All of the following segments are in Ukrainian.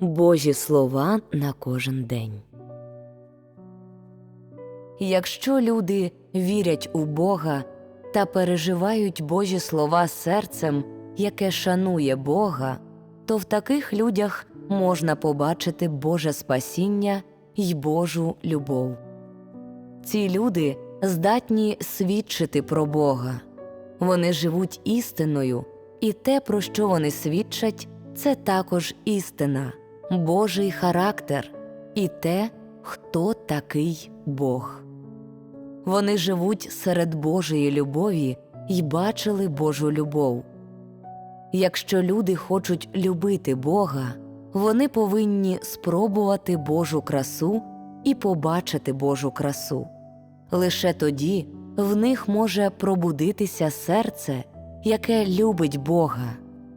Божі слова на кожен день. Якщо люди вірять у Бога та переживають Божі слова серцем, яке шанує Бога, то в таких людях можна побачити Боже спасіння й Божу любов. Ці люди здатні свідчити про Бога. Вони живуть істиною, і те, про що вони свідчать, це також істина, Божий характер і те, хто такий Бог. Вони живуть серед Божої любові і бачили Божу любов. Якщо люди хочуть любити Бога, вони повинні спробувати Божу красу і побачити Божу красу. Лише тоді в них може пробудитися серце, яке любить Бога,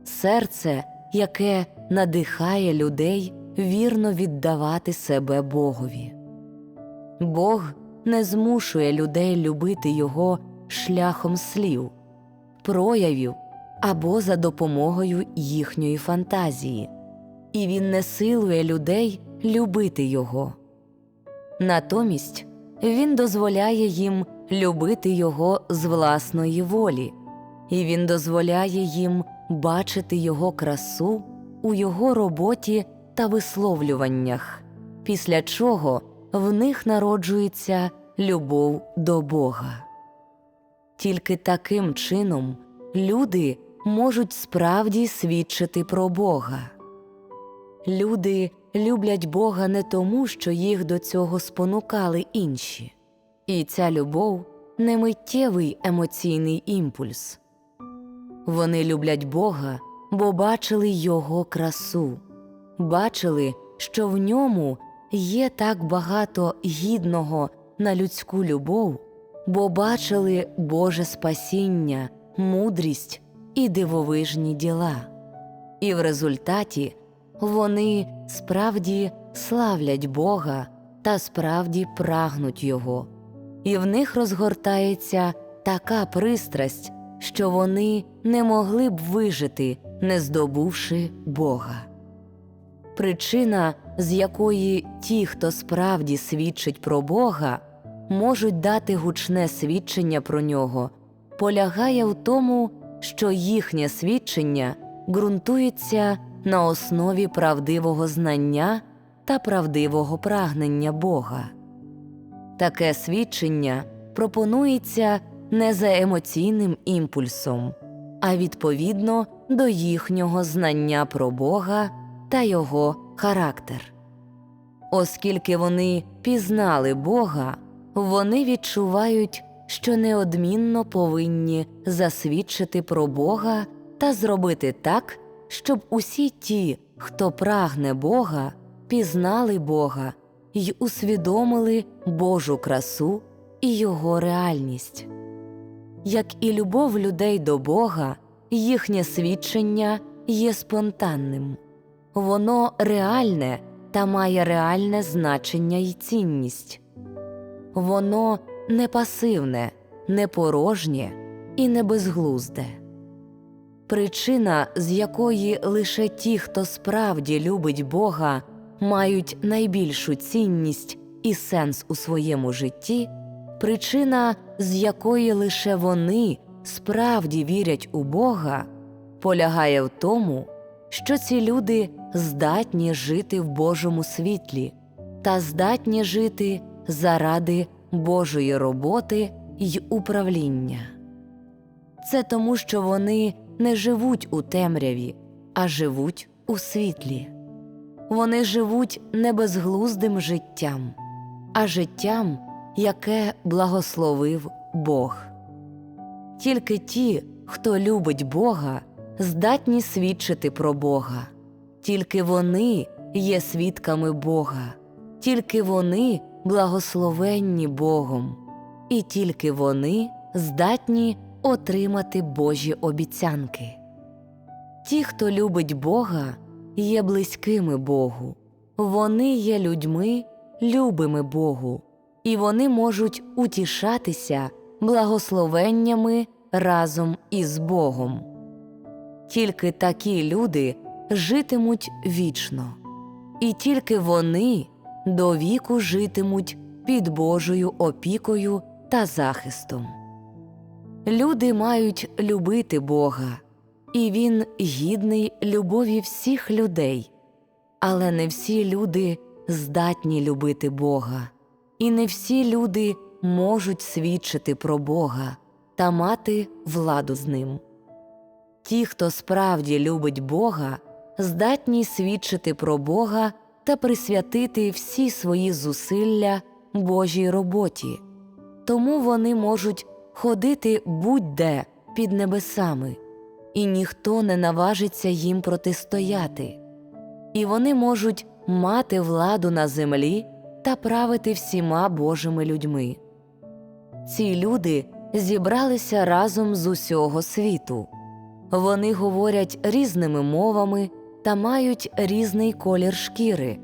серце, яке надихає людей вірно віддавати себе Богові. Бог не змушує людей любити Його шляхом слів, проявів або за допомогою їхньої фантазії, і Він не силує людей любити Його. Натомість Він дозволяє їм любити Його з власної волі, і Він дозволяє їм бачити Його красу у Його роботі та висловлюваннях, після чого в них народжується любов до Бога. Тільки таким чином люди можуть справді свідчити про Бога. Люди люблять Бога не тому, що їх до цього спонукали інші, і ця любов не миттєвий емоційний імпульс. Вони люблять Бога, бо бачили Його красу, бачили, що в ньому є так багато гідного на людську любов, бо бачили Боже спасіння, мудрість і дивовижні діла. І в результаті вони справді славлять Бога та справді прагнуть Його, і в них розгортається така пристрасть, що вони не могли б вижити, не здобувши Бога. Причина, з якої ті, хто справді свідчить про Бога, можуть дати гучне свідчення про нього, полягає в тому, що їхнє свідчення ґрунтується на основі правдивого знання та правдивого прагнення Бога. Таке свідчення пропонується не за емоційним імпульсом, а відповідно до їхнього знання про Бога та його характер. Оскільки вони пізнали Бога, вони відчувають, що неодмінно повинні засвідчити про Бога та зробити так, щоб усі ті, хто прагне Бога, пізнали Бога й усвідомили Божу красу і Його реальність. Як і любов людей до Бога, їхнє свідчення є спонтанним, воно реальне та має реальне значення й цінність, воно не пасивне, не порожнє і не безглузде. Причина, з якої лише ті, хто справді любить Бога, мають найбільшу цінність і сенс у своєму житті, причина, з якої лише вони справді вірять у Бога, полягає в тому, що ці люди здатні жити в Божому світлі та здатні жити заради Божої роботи й управління. Це тому, що вони не живуть у темряві, а живуть у світлі. Вони живуть не безглуздим життям, а життям, яке благословив Бог. Тільки ті, хто любить Бога, здатні свідчити про Бога, тільки вони є свідками Бога, тільки вони благословенні Богом, і тільки вони здатні отримати Божі обіцянки. Ті, хто любить Бога, є близькими Богу, вони є людьми, любими Богу, і вони можуть утішатися благословеннями разом із Богом. Тільки такі люди житимуть вічно, і тільки вони до віку житимуть під Божою опікою та захистом. Люди мають любити Бога, і Він гідний любові всіх людей, але не всі люди здатні любити Бога, і не всі люди можуть свідчити про Бога та мати владу з ним. Ті, хто справді любить Бога, здатні свідчити про Бога та присвятити всі свої зусилля Божій роботі, тому вони можуть ходити будь-де під небесами, і ніхто не наважиться їм протистояти, і вони можуть мати владу на землі та правити всіма Божими людьми. Ці люди зібралися разом з усього світу. Вони говорять різними мовами та мають різний колір шкіри,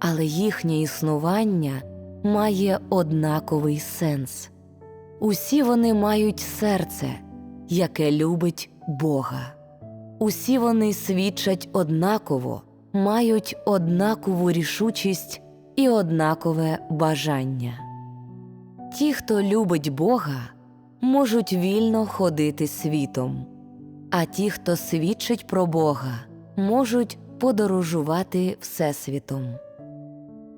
але їхнє існування має однаковий сенс. Усі вони мають серце, яке любить Бога. Усі вони свідчать однаково, мають однакову рішучість і однакове бажання. Ті, хто любить Бога, можуть вільно ходити світом, а ті, хто свідчить про Бога, можуть подорожувати Всесвітом.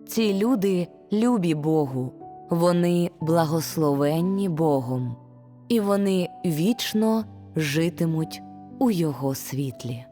Ці люди любі Богу, вони благословенні Богом, і вони вічно житимуть у Його світлі.